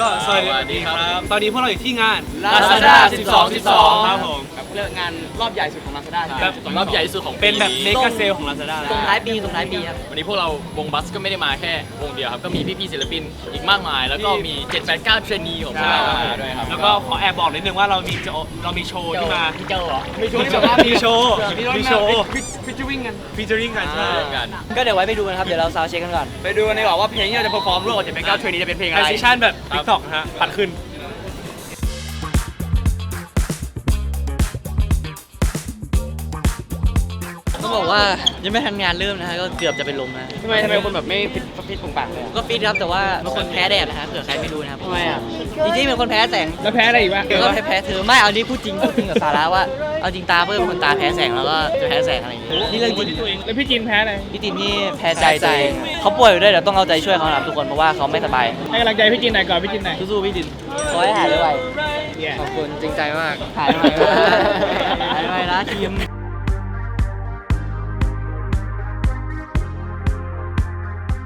ก็สวัสดีครับ ตอนนี้พวกเราอยู่ที่งาน Lazada 12 12 ครับผมครับ เรียกงานรอบใหญ่สุดของ Lazada ใช่ไหมแบบรอบใหญ่ที่สุดของเป็นแบบปีเมกะเซลของ Lazada ส่งท้ายปีส่งท้ายปีครับ วันนี้พวกเราวงบัสก็ไม่ได้มาแค่วงเดียวครับ ก็มีพี่ๆศิลปินอีกมากมาย แล้วก็มี 789เทรนนีของพวกเรามาด้วยครับ แล้วก็ขอแอบบอกนิดนึงว่าเรามีโจเรามีโชว์ที่มาพี่เจ้าเหรอมีโชว์มีโชว์มีโชว์ฟิชวิ่งกันฟีเจอริ่งกันใช่เจอกันก็เดี๋ยวไว้ไปดูกันครับ เดี๋ยวเราซาวเช็คกันก่อน ไปดูกันดีกว่าว่าเพลงที่เราจะเพอร์ฟอร์มร่วมกับ789 Training จะเป็นเพลงไออะไรซิชั่นแบบ TikTok นะฮะปัดขึ้น บอกว่ายังไม่ทันงานเริ่มนะฮะก็เกือบจะเป็นลมนะทำไมทำไมคนแบบไม่ฟิตฟิตปุงปังเลยอะก็ฟิตครับแต่ว่าเป็นคนแพ้แดดนะฮะเผื่อใครไม่รู้นะครับทำไมอะจริงๆเป็นคนแพ้แสงแล้วแพ้อะไรอีกวะก็แพ้แพ้เธอไม่เอานี่พูดจริงพูดจริงกับสาระว่าเอาจริงตาเพื่อนเป็นคนตาแพ้แสงแล้วก็จะแพ้แสงอะไรอย่างเงี้ยนี่เรื่องจริงแล้วพี่จินแพ้อะไรพี่ตินนี่แพ้ใจตัวเองเขาป่วยอยู่ด้วยเดี๋ยวต้องเอาใจช่วยเขานะครับทุกคนเพราะว่าเขาไม่สบายให้กำลังใจพี่จินหน่อยก่อนพี่จินหน่อยสู้ๆพี่ตินขอให้หายไวเย้ ขอบคุณจริงใจมาก หายไวหายไวนะทีม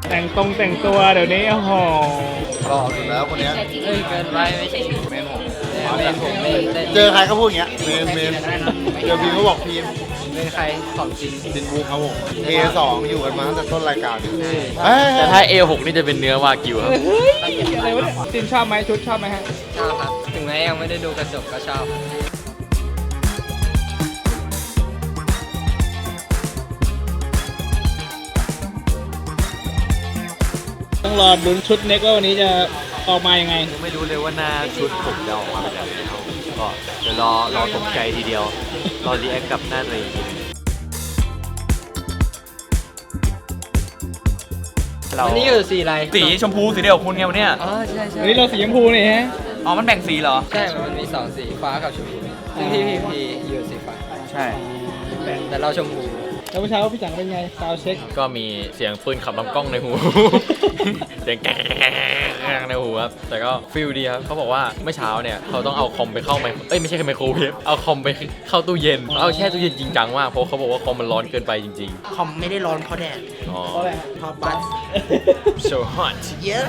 แต่งตรงแต่งตัวเดี๋ยวนี้โอ้โหหล่อสุดแล้วคนเนี้ยเอ้ยเกินไปไม่ใช่เมนผมเมนผมไม่ได้เจอใครก็พูดอย่างเงี้ย เมนเมนเจอพีมก็บอกพีมเป็นใครของจริงดินบูครับผม A2 อยู่กันมาตั้งแต่ต้นรายการเอ้ยแต่ถ้า A6 นี่จะเป็นเนื้อวากิวครับอะไรวะเนี่ยจินชอบไหมชุดชอบไหมฮะชอบครับ ถึงแม้ยังไม่ได้ดูกระจกก็ชอบ ต้องรอลุ้นชุดเน็กว่าวันนี้จะออกมายังไงไม่รู้เลยว่าหน้าชุดผมจะออกมาเป็นแบบไหนครับก็เดี๋ยวรอรอตกใจทีเดียว รอรีแอคกับหน้าตัวเองทีนึงเราวันนี้อยู่สีอะไรสีชมพูสีเดียวกับคุณไงวันเนี้ยอ๋อใช่ใช่วันนี้เราสีชมพูนี่ฮะ อ๋อมันแบ่งสีเหรอ ใช่มันมีสองสีฟ้ากับชมพูซึ่งพี่พีพีอยู่สีฟ้าใช่ แต่เราชมพู แล้วเมื่อเช้าพี่จังเป็นไงซาวเช็ค ก็มีเสียงปืนขับลำกล้องในหู เสียงแกงในหูครับ แต่ก็ฟิลดีครับเขาบอกว่าเมื่อเช้าเนี่ยเขาต้องเอาคอมไปเข้าไมโครเอ้ยไม่ใช่ไมโครเวฟเอาคอมไปเข้าตู้เย็น เอาแช่ตู้เย็นจริงจังมากเพราะเขาบอกว่าคอมมันร้อนเกินไปจริงคอมไม่ได้ร้อนเพราะแดดๆอ๋อ เพราะอะไร เพราะบัส so hot เยอะ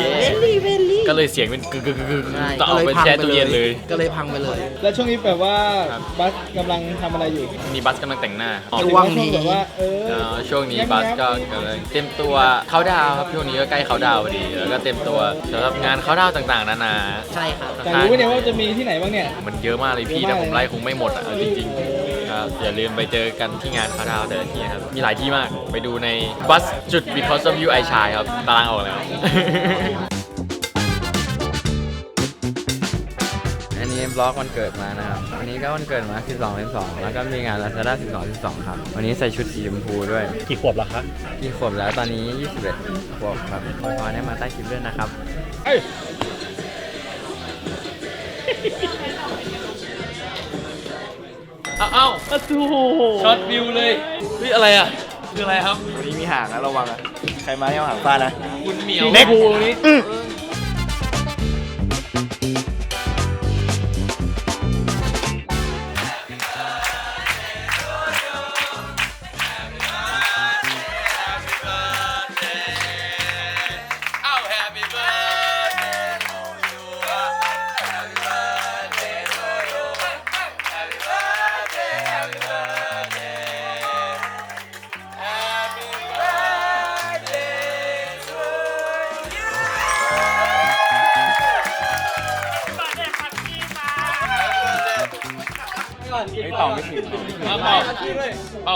Yeah เวลี่เวลี่ก็เลยเสียงเป็นกึกกึกกึกกึกต้องเอาไปแช่ตู้เย็นเลย ก็เลยพังไปเลย แล้วช่วงนี้แบบว่าครับ บัสกำลังทำอะไรอยู่มีบัสกำลังแต่งหน้าหรือว่าช่วงแบบว่าเออเอ่อช่วงนี้บัสก็กำลังเต็มตัวเขาดาวน์ครับช่วงนี้ก็ใกล้เขาดาวน์พอดี แล้วก็เต็มตัวสำหรับงานเขาดาวน์ต่างๆนานาใช่ครับ แต่รู้เนี่ยว่าจะมีที่ไหนบ้างเนี่ย มันเยอะมากเลยพี่เยอะแต่มากผมไล่คงไม่หมดอะเอาจริงๆครับอย่าลืมไปเจอกันที่งานเขาดาวน์แต่ละที่ครับ มีหลายที่มากไปดูในบัสจุด because of you I shine ครับ ตารางออกแล้ว อันนี้บล็อกวันเกิดมานะครับ วันนี้ก็วันเกิดมา 12 12 แล้วก็มีงาน Lazada 12 12 ครับ วันนี้ใส่ชุดสีชมพูด้วย กี่ขวบแล้วคะกี่ขวบแล้วตอนนี้ 21 ขวบครับขอพรให้มาใต้คลิปด้วยนะครับ เอ้าเอ้าโอ้โหช็อตวิวเลยเฮ้ยอะไรอะคืออะไรครับ วันนี้มีห่างนะระวังนะใครมาเนี่ยห่างฟ้านะ คุณเหมียวเน็กบูนี้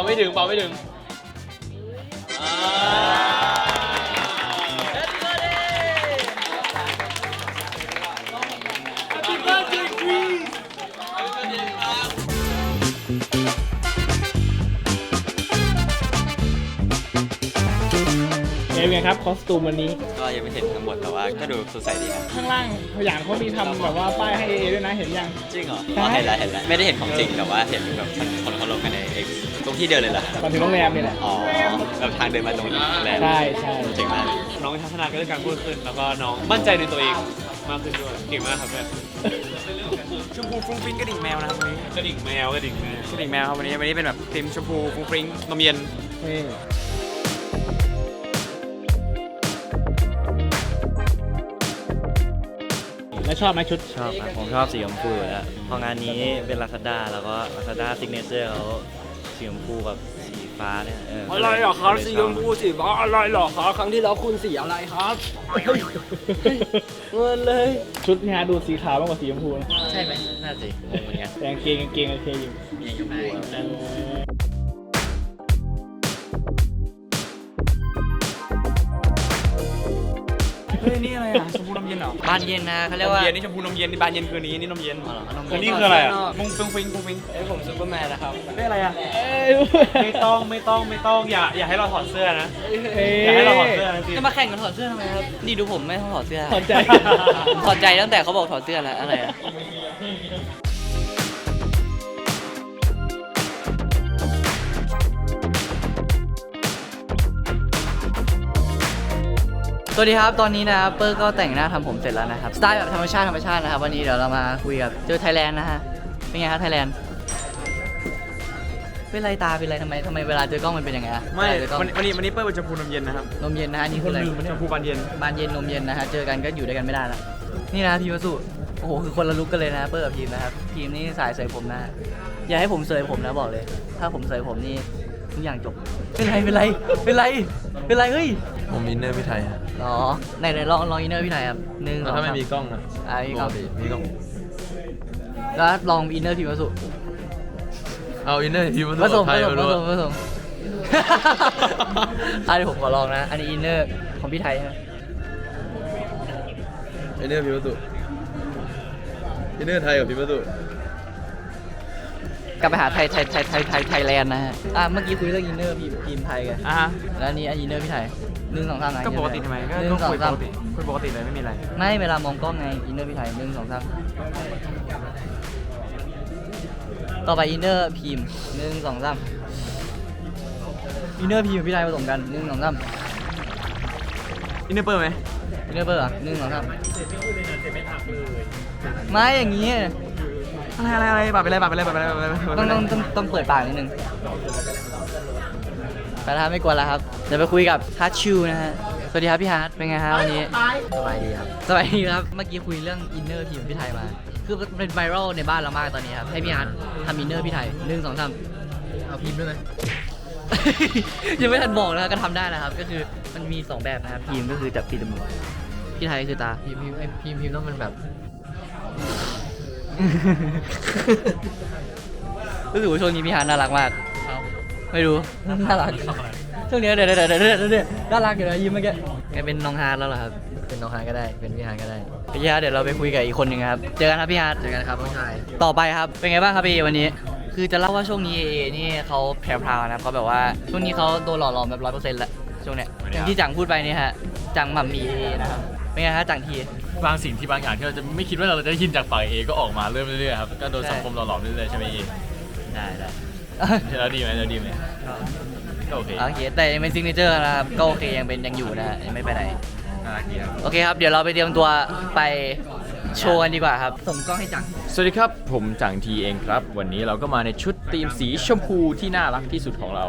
ไม่ถึงเป่าไม่ถึงเอฟไงครับคอสตูมวันนี้ ก็ยังไม่เห็นทั้งหมดแต่ว่าก็ดูสดใสดีครับข้างล่างพยานเขามีทำแบบว่าป้ายให้เอด้วยนะเห็นยังจริงเหรอใช่อ๋อเห็นแล้วเห็นแล้วไม่ได้เห็นของจริงแต่ว่าเห็นแบบคน เขาลงกันใน X ตรงที่เดินเลยเหรอก่อนถึงโรงแรมนี่แหละ อ๋อแบบทางเดินมาตรงนี้แหละใช่ใช่ เจ๋งมากน้องทัศนาก็เรื่องการพูดขึ้น แล้วก็น้องมั่นใจในตัวเองมากขึ้นด้วยเก่งมากครับเพื่อนชมพูฟุ้งฟิ้งกระดิ่งแมวนะครับวันนี้กระดิ่งแมวกระดิ่งแมวกระดิ่งแมวครับวันนี้วันนี้เป็นแบบครีมชมพูฟุ้งฟิ้งนมเย็น นี่ แล้วชอบไหมชุด ชอบครับผมชอบสีชมพูอยู่แล้วเพราะงานนี้เป็นลาซาด้าแล้วก็ลาซาด้าซิกเนเจอร์เขาสีชมพูกับสีฟ้าเนี่ยเอออะไรเหรอครับสีชมพูสีฟ้าอะไรเหรอครับครั้งที่แล้วคุณสีอะไรครับเงินเลยชุดพี่ฮาร์ดดูสีขาวมากกว่าสีชมพูนะใช่ไหมน่าจะงงเหมือนกันแต่กางเกงกางเกงโอเคอยู่เออ เฮ้ยนี่อะไรอะชมพูนมเย็นเหรอบ้านเย็นนะเขาเรียกว่าเย็นนี่ชมพูนมเย็นนี่บานเย็นคืนนี้นี่นมเย็นอันนี้คืออะไรอะมุ้งฟิงฟิงฟิงฟิงเอ้ยผมซูเปอร์แมนนะครับเป็นอะไรอะไม่ต้องไม่ต้องไม่ต้องอย่าอย่าให้เราถอดเสื้อนะเอ้ยอย่าให้เราถอดเสื้อนะจริงจะมาแข่งกันถอดเสื้อทำไมครับนี่ดูผมไม่ต้องถอดเสื้อถอดใจถอดใจตั้งแต่เขาบอกถอดเสื้อแล้วอะไรอะ สวัสดีครับ ตอนนี้นะครับเปิ้ลก็แต่งหน้าทำผมเสร็จแล้วนะครับ สไตล์แบบธรรมชาติธรรมชาตินะครับ วันนี้เดี๋ยวเรามาคุยกับเจอไทยแลนด์นะฮะ เป็นไงครับไทยแลนด์ เป็นไรตาเป็นไรทำไมทำไมเวลาเจอกล้องมันเป็นยังไงอะไม่เวลาเจอกล้องวันนี้วันนี้วันนี้เปิ้ลเป็นชมพูนมเย็นนะครับนมเย็นนะฮะนี่คืออะไร ชมพูบานเย็น บานเย็นนมเย็นนะฮะ เจอกันก็อยู่ด้วยกันไม่ได้ละนี่นะพีมวสุโอ้โห คือคนละลุกกันเลยนะเปิ้ลกับพีมนะครับ พีมนี่สายเสยผมนะอย่าให้ผมเสยผมนะบอกเลย ถ้าผมเสยผมนี่ ทุกอย่างจบ เป็นไร เป็นไร เป็นไร เป็นไร เฮ้ย ผมอินเนอร์พี่ไทยฮะอ๋อไหนไหนลองลองอินเนอร์พี่ไหนอยครับหนึ่งสองถ้าไม่สามมีกล้องอะอ่ามีกล้อง ปติมีกล้อง แล้วลองอินเนอร์พีมวสุเอาอินเนอร์พี่มาผสมไทผยสมมาผด้วย สมผสม อันนี้ผมขอลองนะ อันนี้อินเนอร์ของพี่ไทยใช่ไหมอินเนอร์พี่มาตุอินเนอร์ไทยกับพี่มาตุ กลับไปหาไทยไทยไทยไทยไทยไทยแลนด์นะฮะอะเมื่อกี้คุยเรื่องอินเนอร์พีมพีมไทยกันอะฮะแล้วอันนี้อันอินเนอร์พี่ไทยหนึ่งสองสามไหนก็ปกติทำไมก็หนึ่ก็งสอคุงยสาปมกติคุยปกติเลยไม่มีอะไรไม่เวลามองกล้องไงอินเนอร์พี่ไทยหนึ่งสองสามต่อไปอินเนอร์พีมหนึ่งสองสามอินเนอร์พีมกับพี่ไทยผสมกันหนึ่งสองสามอินเนอร์เปิ้ลไหมอินเนอร์เบอร์อะหนึ่งสองสามไม่อย่างงี้ อะไรอะไรอะไรบาดไปเลยบาดไปเลยบาดไปเลยบาปเลยบาดไปต้องเลยต้องต้องต้องเปิดปากนิดนึงแต่ถ้าไม่กลัวแล้วครับ เดี๋ยวไปคุยกับฮาร์ดชิวนะฮะ สวัสดีครับพี่ฮาร์ดเป็นไงฮะวันนี้ สบายดีครับสบายดีครับ เมื่อกี้คุยเรื่องอินเนอร์ทีมพี่ไทยมา คือเป็นไวรัลในบ้านเรามากตอนนี้ครับ ให้พี่ฮาร์ดทำอินเนอร์พี่ไทยหนึ่งสองสาม เอาพิมพ์ด้วยไหม ยังไม่ทันบอกนะครับก็ทำได้นะครับ ก็คือมันมีสองแบบนะครับพิมพ์ก็คือจับปีจมูกพี่ไทยคือตา พิมพ์พิมพ์พิมพ์พิมพ์ต้องเป็นแบบ รู้สึกว่าช่วงนี้พี่ฮาร์ดน่ารักมากไม่รู้ น่ารัก ช่วงนี้เดี๋ยวเดี๋ยวเดี๋ยวเดี๋ยวเดี๋ยวน่ารักอยู่นะยิ้มเมื่อกี้แกเป็นน้องฮาร์ดแล้วเหรอครับ เป็นน้องฮาร์ดก็ได้ เป็นพี่ฮาร์ดก็ได้ พี่ฮาร์ดเดี๋ยวเราไปคุยกับอีกคนหนึ่งครับ เจอกันครับพี่ฮาร์ดเจอกันครับน้องชาย ต่อไปครับ เป็นไงบ้างครับพี่วันนี้ คือจะเล่าว่าช่วงนี้เอนี่เขาแพรวๆนะครับเขาแบบว่าช่วงนี้เขาโดนหล่อหลอมแบบร้อยเปอร์เซ็นต์ละช่วงเนี้ยอย่างที่จังพูดไปเนี่ยฮะ จังหม่ำมีเอนะครับ เป็นไงฮะจังที บางสิ่งที่บางอย่างที่เราจะไม่คิดว่าเราจะได้ยินจากฝั่งเอก็ออกมาเริ่มเรื่อยๆครับก็โดนใช่ สังคมหล่อหลอมเรื่อยๆใช่ไหมเอได้ได้แล้วดีไหมแล้วดีไหมก็โอเคโอเคแต่ยังเป็นซิงเกิลนะครับก็โอเคยังเป็นยังอยู่นะฮะยังไม่ไปไหน น่ารักดีครับ โอเคครับ เดี๋ยวเราไปเตรียมตัวไปโชว์กันดีกว่าครับ ส่งกล้องให้จัง สวัสดีครับ ผมจังทีเองครับ วันนี้เราก็มาในชุดธีมสีชมพูที่น่ารักที่สุดของเรา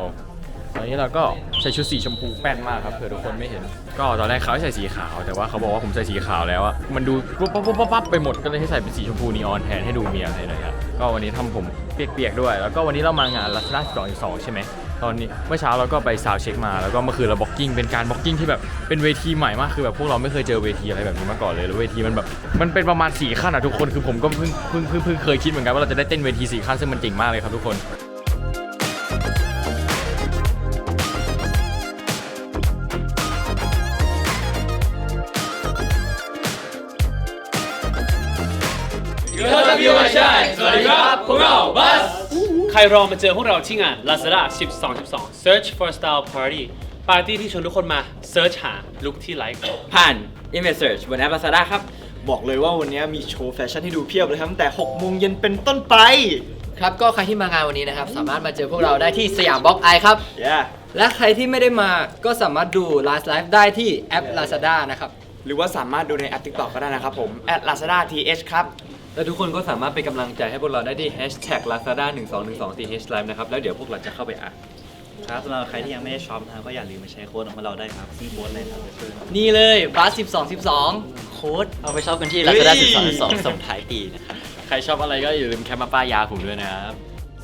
ตอนนี้เราก็ใส่ชุดสีชมพูแป้นมากครับเผื่อทุกคนไม่เห็น ก็ตอนแรกเขาให้ใส่สีขาวแต่ว่าเขาบอกว่าผมใส่สีขาวแล้วอะมันดูปุ๊บปั๊บปั๊บปั๊บไปหมดก็เลยให้ใส่เป็นสีชมพูนีออนแทนให้ดูมีอะไรหน่อยครับก็วันนี้ทำผมเปียกๆด้วย แล้วก็วันนี้เรามางานลัสนาสองสองใช่ไหมตอนนี้เมื่อเช้าเราก็ไปซาวด์เช็คมาแล้วก็เมื่อคืนเราบล็อกกิ้งเป็นการบล็อกกิ้งที่แบบเป็นเวทีใหม่มากคือแบบพวกเราไม่เคยเจอเวทีอะไรแบบนี้มาก่อนเลยแล้วเวทีมันแบบมันเป็นประมาณสี่ขั้นอะทุกคนคือผมก็เพิ่งเพิ่งเพิ่งเคยคิดเหมือนกันว่าเราจะได้เต้นเวทีสีขั้นซึ่งมันเจ๋งมากเลยครับทุกคน ใครรอมาเจอพวกเราที่งาน Lazada 12 12 Search for Style Party ปาร์ตี้ที่ชวนทุกคนมา Search หาลุคที่ไลค์ผ่าน Image Search บนแอป Lazada ครับ บอกเลยว่าวันนี้มีโชว์แฟชั่นให้ดูเพียบเลยครับตั้งแต่6โมงเย็นเป็นต้นไป ครับก็ใครที่มางานวันนี้นะครับ สามารถมาเจอพวกเราได้ที่สยามบล็อกไอครับ yeah และใครที่ไม่ได้มาก็สามารถดู Last Live ได้ที่แอป Lazada นะครับ หรือว่าสามารถดูในแอป TikTok ก็ได้นะครับผม @lazada th ครับ และทุกคนก็สามารถเป็นกำลังใจให้พวกเราได้ที่ hashtag lazada 1 2 1 2 th live นะครับ แล้วเดี๋ยวพวกเราจะเข้าไปอ่านครับสำหรับใครที่ยังไม่ได้ช็อปนะครับก็อย่าลืมมาใช้โค้ดของเราได้ครับที่โค้ดเลยครับนี่เลยบัส12 12โคค้ดเอาไปช็อปกันที่ Lazada 12 12ส่งท้ายปีนะครับใครชอบอะไรก็อย่าลืมแคปมาป้ายยาผมด้วยนะครับ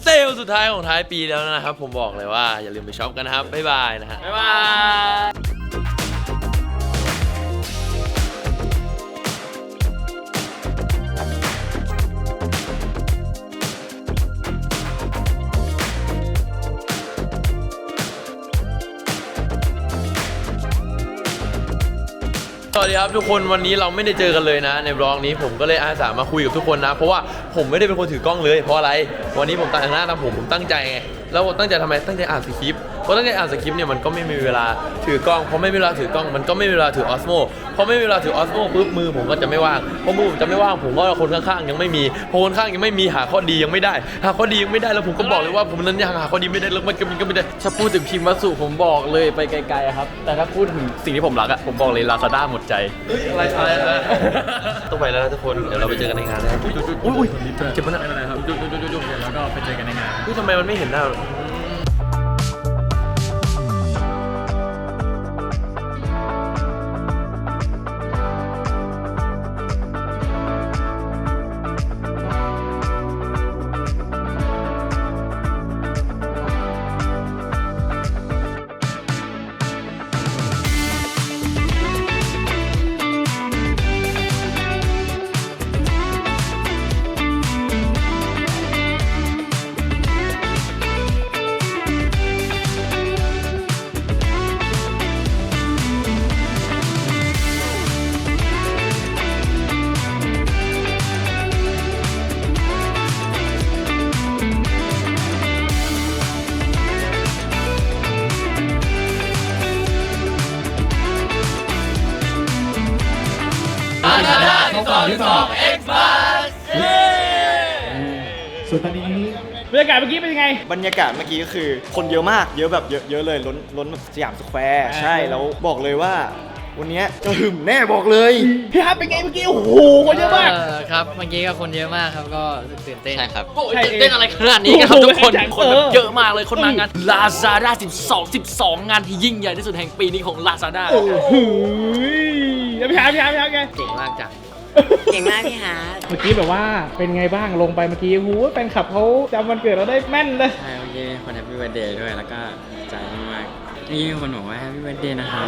เซลล์สุดท้ายของท้ายปีแล้วนะครับ ผมบอกเลยว่าอย่าลืมไปช็อปกันนะครับ บ๊ายบายนะฮะ บ๊ายบาย วัสดีครับทุกคนวันนี้เราไม่ได้เจอกันเลยนะ ในบล็อกนี้ผมก็เลยอาสามาคุยกับทุกคนนะ เพราะว่าผมไม่ได้เป็นคนถือกล้องเลยเพราะอะไร วันนี้ผมตั้งหน้าทำผมผมตั้งใจไงแล้วผมตั้งใจทำไมตั้งใจอ่านสคริปต์ ราะตั้งใจอ่านสคริปต์เนี่ยมันก็ไม่มีเวลาถือกล้องเพราะไม่มีเวลาถือกล้องมันก็ไม่มีเวลาถือออสโมพอไม่มีเวลาถือออสโมปุ๊บมือผมก็จะไม่ว่างพอมือผมจะไม่ว่างผมก็คนข้างๆยังไม่มีพอคนข้างยังไม่มีหาข้อดียังไม่ได้ หาข้อดียังไม่ได้แล้วผมก็บอกเลยว่าผมนั้นยังหาข้อดีไม่ได้แล้วมันก็มันก็ไม่ได้ถ้าพูดถึงพิมพ์วัสสุผมบอกเลยไปไกลๆครับ แต่ถ้าพูดถึงสิ่งที่ผมรักอะผมบอกเลยลาซาด้าหมดใจอะไรอะไรอะไรต้องไปแล้วนะทุกคนเดี๋ยวเราไปเจอกันในงานนะอุ้ยอุ้ยเจ็บปะเนี่ยอะไรครับจุ๊บจุ๊บจุ๊บจุ๊บแล้วก็ไปเจอกันในงานอุ้ยทำไมมันไม่เห็นหน้าากาศเมื่อกี้เป็นยังไง บรรยากาศเมื่อกี้ก็คือ คนเยอะมากเยอะแบบเยอะเยอะเลยล้นล้นสยามสแควร์ใช่แล้วบอกเลยว่า วันเนี้ยจะหึมแน่บอกเลยพี่ฮับเป็นไงเมื่อกี้โอ้โหคนเยอะมากครับ เมื่อกี้ก็คนเยอะมากครับก็รู้สึกตื่นเต้น ใช่ครับใช่ตื่นเต้นอะไรขนาดนี้กันครับทุกคน โอ้โหคนแบบเออเยอะมากเลย คนมางาน Lazada 12 12 งานที่ยิ่งใหญ่ที่สุดแห่งปีนี้ของ Lazada โอ้โหแล้วพี่ฮับพี่ฮับพี่ฮับไง เจ๋งมากจ้ะ เก่งมากพี่ฮาร์ดเมื่อกี้แบบว่าเป็นไงบ้างลงไปเมื่อกี้หูแฟนคลับเขาจำวันเกิดเราได้แม่นเลย ใช่เมื่อกี้คนแฮปปี้เบิร์ดเดย์ด้วยแล้วก็ดีใจมากๆนี่คนบอกว่าแฮปปี้เบิร์ดเดย์นะคะ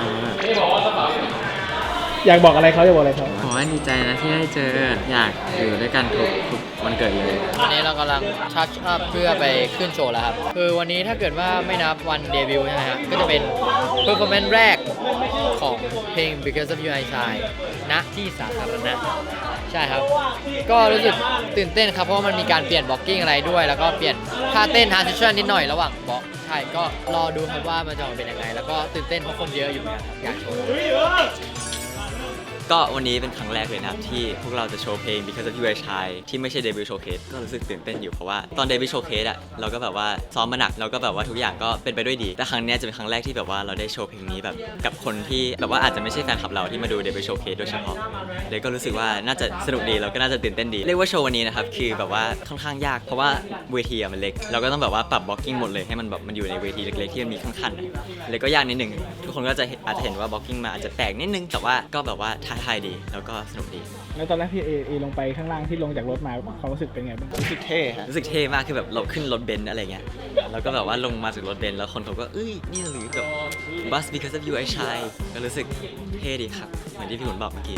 อยากบอกอะไรเขาอยากบอกอะไรเขาขอให้ดีใจนะที่ได้เจออยากอยู่ด้วยกันทุกทุกวันเกิดเลยวันนี้เรากำลังทัชอัพเพื่อไปขึ้นโชว์แล้วครับ คือวันนี้ถ้าเกิดว่าไม่นับวันเดบิวต์ใช่ไหมครับก็จะเป็นเพอร์ฟอร์แมนซ์แรกของเพลง Because of You I Shine ณที่สาธารณะใช่ครับ ก็รู้สึกตื่นเต้นครับ เพราะว่ามันมีการเปลี่ยนบล็อกกิ้งอะไรด้วย แล้วก็เปลี่ยนท่าเต้นทาร์ซิชั่นนิดหน่อยระหว่างบล็อกใช่ก็รอดูครับว่ามันจะออกมาเป็นยังไง แล้วก็ตื่นเต้นเพราะคนเยอะอยู่เหมือนกันครับอยากโชว์ ก็วันนี้เป็นครั้งแรกเลยนะครับ ที่พวกเราจะโชว์เพลง Because of You I Shine ที่ไม่ใช่เดบิวต์โชว์เคสก็รู้สึกตื่นเต้นอยู่เพราะว่าตอนเดบิวต์โชว์เคสอะเราก็แบบว่าซ้อมมาหนักเราก็แบบว่าทุกอย่างก็เป็นไปด้วยดีแต่ครั้งเนี้ยจะเป็นครั้งแรกที่แบบว่าเราได้โชว์เพลงนี้แบบกับคนที่แบบว่าอาจจะไม่ใช่แฟนคลับเราที่มาดูเดบิวต์โชว์เคสโดยเฉพาะเลยก็รู้สึกว่าน่าจะสนุกดีแล้วก็น่าจะตื่นเต้นดีเรียกว่าโชว์วันนี้นะครับคือแบบว่าค่อนข้างยากเพราะว่าเวทีอะมันเล็ก เราก็ต้องแบบว่าปรับบล็อกกิ้งหมดเลยให้มันแบบมันอยู่ในเวทีเล็กๆที่มันมีข้างๆเลยก็ยากนิดนึงทุกคนก็จะเห็นอาจจะเห็นว่าบล็อกกิ้งมาอาจจะแปลกนิดนึงแต่ว่าก็แบบว่าท้าทายดีแล้วก็สนุกดี แล้วตอนแรกพี่เอเอลงไปข้างล่างที่ลงจากรถมาความรู้สึกเป็นไงบ้างรู้สึกเท่ฮะรู้สึกเท่มากคือแบบเราขึ้นรถเบนซ์อะไรเงี้ยแล้วก็แบบว่าลงมาจากรถเบนซ์แล้วคนเขาก็เอ้ยนี่หรือแบบ bus because of you I shine ก็รู้สึกเท่ดีครับเหมือนที่พี่หุ่นบอกเมื่อกี้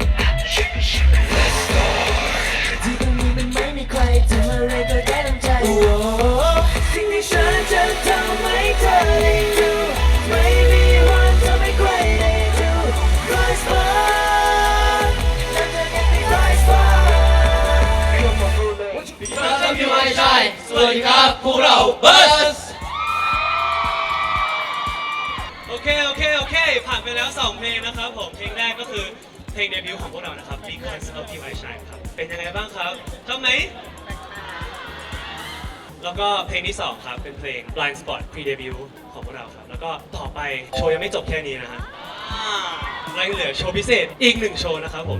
สดีครับพวกเราเบิร์สโอเค โอเค โอเค ผ่านไปแล้ว 2 เพลงนะครับผม เพลงแรกก็คือเพลงเดบิวต์ของพวกเรานะครับ Because of You I Shine ครับ เป็นยังไงบ้างครับชอบไหม แล้วก็เพลงที่ 2 ครับ เป็นเพลง Blind Spot Pre Debut ของพวกเราครับ แล้วก็ต่อไปโชว์ยังไม่จบแค่นี้นะฮะเรายังเหลือโชว์พิเศษอีกหนึ่งโชว์นะครับผม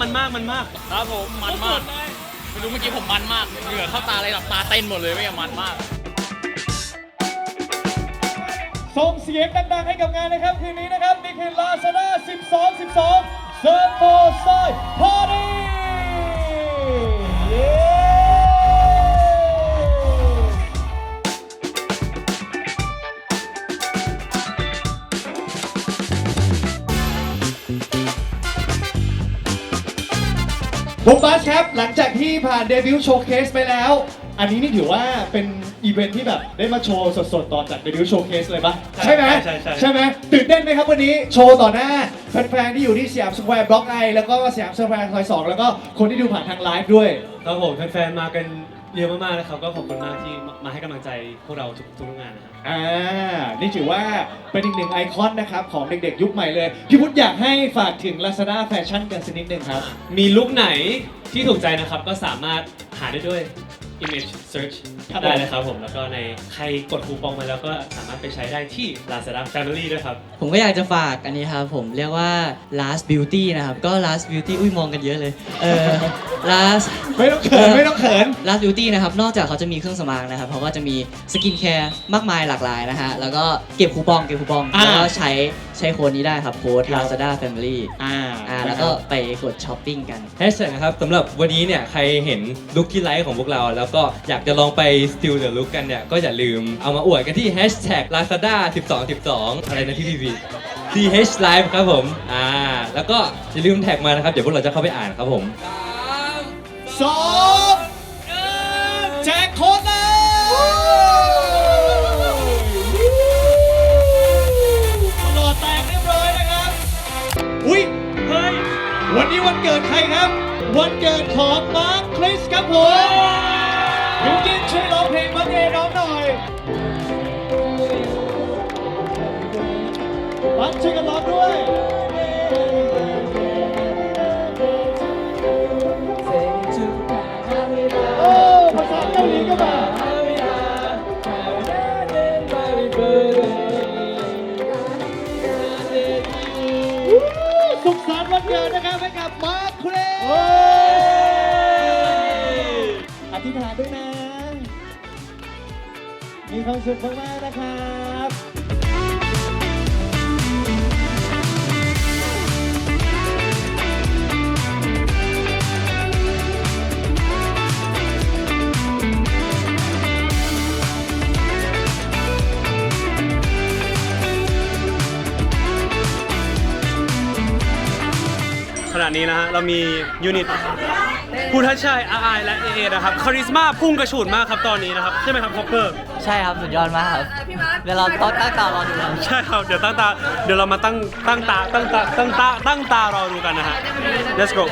มากมันมากมันมากมันมาก ครับผมมันมากไม่รู้เมื่อกี้ผมมันมากเหงื่อเข้าตาอะไรแบบตาเต้นหมดเลยไม่งั้นมันมาก ส่งเสียงดังๆให้กับงานนะครับคืนนี้นะครับนี่คือ Lazada 12ากที่ผ่านเดบิวต์โชว์เคสไปแล้ว อันนี้นี่ถือว่าเป็นอีเวนท์ที่แบบได้มาโชว์สดๆตอนจากเดบิวต์โชว์เคสเลยปะใช่ไหมใช่ใช่ใช่ ไหมตื่นเต้นไหมครับวันนี้โชว์ต่อหน้าแฟนๆที่อยู่ที่สยามสแควร์บล็อกไอแล้วก็สยามสแควร์ซอยสองแล้วก็คนที่ดูผ่านทางไลฟ์ด้วย ครับผมแฟนๆมากัน เยอะมากๆนะครับก็ขอบคุณมากที่มาให้กำลังใจพวกเราทุกทุกงานนะครับ อ่า นี่ถือว่าเป็นอีกหนึ่งไอคอนนะครับ ของเด็กๆ ยุคใหม่เลย พี่พุทธอยากให้ฝากถึง Lazada Fashion กันสักนิดหนึ่งครับ มีลุคไหนที่ถูกใจนะครับก็สามารถหาได้ด้วย image search ครับผม ได้เลยครับผมแล้วก็ในใครกดคูปองมาแล้วก็สามารถไปใช้ได้ที่ Lazada Family ด้วยครับ ผมก็อยากจะฝากอันนี้ครับผมเรียกว่า last beauty นะครับ ก็ last beauty อุ้ยมองกันเยอะเลย เออ last ไม่ต้องเขินไม่ต้องเขิน last beauty นะครับ นอกจากเขาจะมีเครื่องสำอางนะครับเขาก็จะมีสกินแคร์มากมายหลากหลายนะฮะ แล้วก็เก็บคูปองเก็บคูปอง อ่า แล้วก็ใช้ ใช้โค้ดนี้ได้ครับโค้ด lazada family อ่าอ่าแล้วก็ไปกดช้อปปิ้งกัน แฮชแท็กนะครับสำหรับวันนี้เนี่ยใครเห็นลุคที่ไลฟ์ของพวกเรา แล้วก็อยากจะลองไปสติลเดอะลุคกันเนี่ย ก็อย่าลืมเอามาอวดกันที่แฮชแท็ก lazada 12 12 อะไรนะที่พี่พี th live ครับผม อ่า แล้วก็อย่าลืมแท็กมานะครับ เดี๋ยวพวกเราจะเข้าไปอ่านครับผม สอง วันนี้วันเกิดใครครับ วันเกิดของมาร์คคริสครับผมบิวกินช่วยร้องเพลงมาเดย์น้องหน่อยมาร์คช่วยกันร้องด้วย ความสุขมากๆนะครับขณะนี้นะฮะเรามียูนิต ภูทัชชัยอาไอและเอเอนะครับคาริสมาพุ่งกระฉูดมากครับตอนนี้นะครับใช่ไหมครับคอปเปอร์ใช่ครับสุดยอดมากครับเดี๋ยวเราต้องตั้งตารอดูครับใช่ครับเดี๋ยวตั้งตาเดี๋ยวเรามาตั้งตั้งตาตั้งตาตั้งตาตั้งตารอดูกันนะฮะ let's go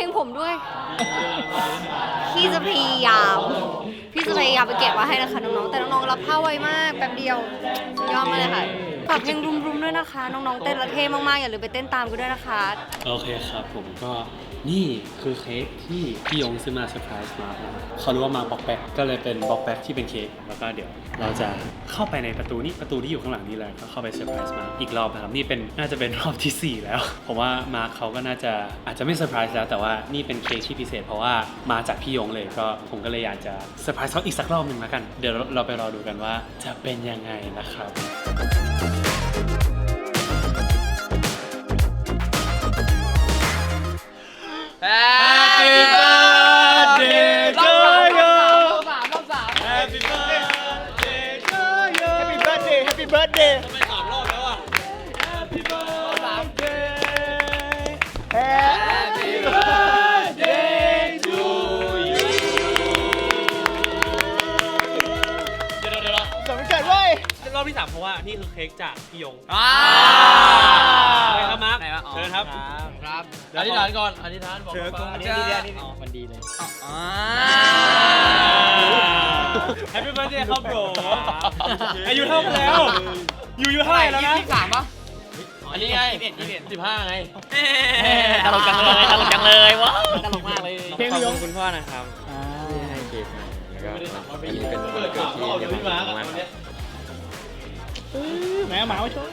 ลงผมด้วย พี่จะพยายาม พี่จะพยายามไปเก็บมาให้นะคะน้องๆ แต่น้องๆรับผ้าไวมากแป๊บเดียวสุดยอดมากเลยค่ะฝากเพลงรุมๆด้วยนะคะ น้องๆเต้นและเท่มากๆอย่าลืมไปเต้นตามกันด้วยนะคะ โอเคครับผมก็ นี่คือเค้กที่พี่ยงซื้อมาเซอร์ไพรส์มาเขารู้ว่ามาบล็อกแบ็กก็เลยเป็นบล็อกแบ็กที่เป็นเค้กแล้วก็เดี๋ยว เราจะเข้าไปในประตูนี้ประตูที่อยู่ข้างหลังนี้เลยก็เข้าไปเซอร์ไพรส์มาอีกรอบนะครับนี่เป็นน่าจะเป็นรอบที่ 4 แล้วผมว่ามาเขาก็น่าจะอาจจะไม่เซอร์ไพรส์แล้วแต่ว่านี่เป็นเค้กที่พิเศษ เพราะว่ามาจากพี่ยงเลยก็ผมก็เลยอยากจะเซอร์ไพรส์เขาอีกสักรอบหนึ่งแล้วกัน เดี๋ยวเราไปรอดูกันว่าจะเป็นยังไงนะครับ Happy birthday to you Happy birthday to you Happy birthday Happy birthday ทำไมสามรอบแล้วอะ Happy birthday Happy birthday to you เดี๋ยวเดี๋ยวสมเกิดเว้ย รอบที่สามเพราะว่านี่คือเค้กจากพี่ยงอ่า ไปครับมาร์คเชิญครับ ครับ อธิษฐานก่อนอธิษฐานบอกเชิญว่าอันนี้ดีๆอันนี้ดีอ๋อมันดีเลยแฮปปี้เบิร์ดเดย์ครับโบรอายุเท่ากันแล้ว อยู่อายุเท่าไหร่แล้วนะสามปะอันนี้ไงสิบห้าไง ตลกจังเลยตลกจังเลยว้าวตลกมากเลยขอบคุณคุณพ่อนะครับที่ให้เค้กมาแล้วก็อันนี้เป็นวันเกิดที่เดี๋ยวผมมากครับแม่หมามาชน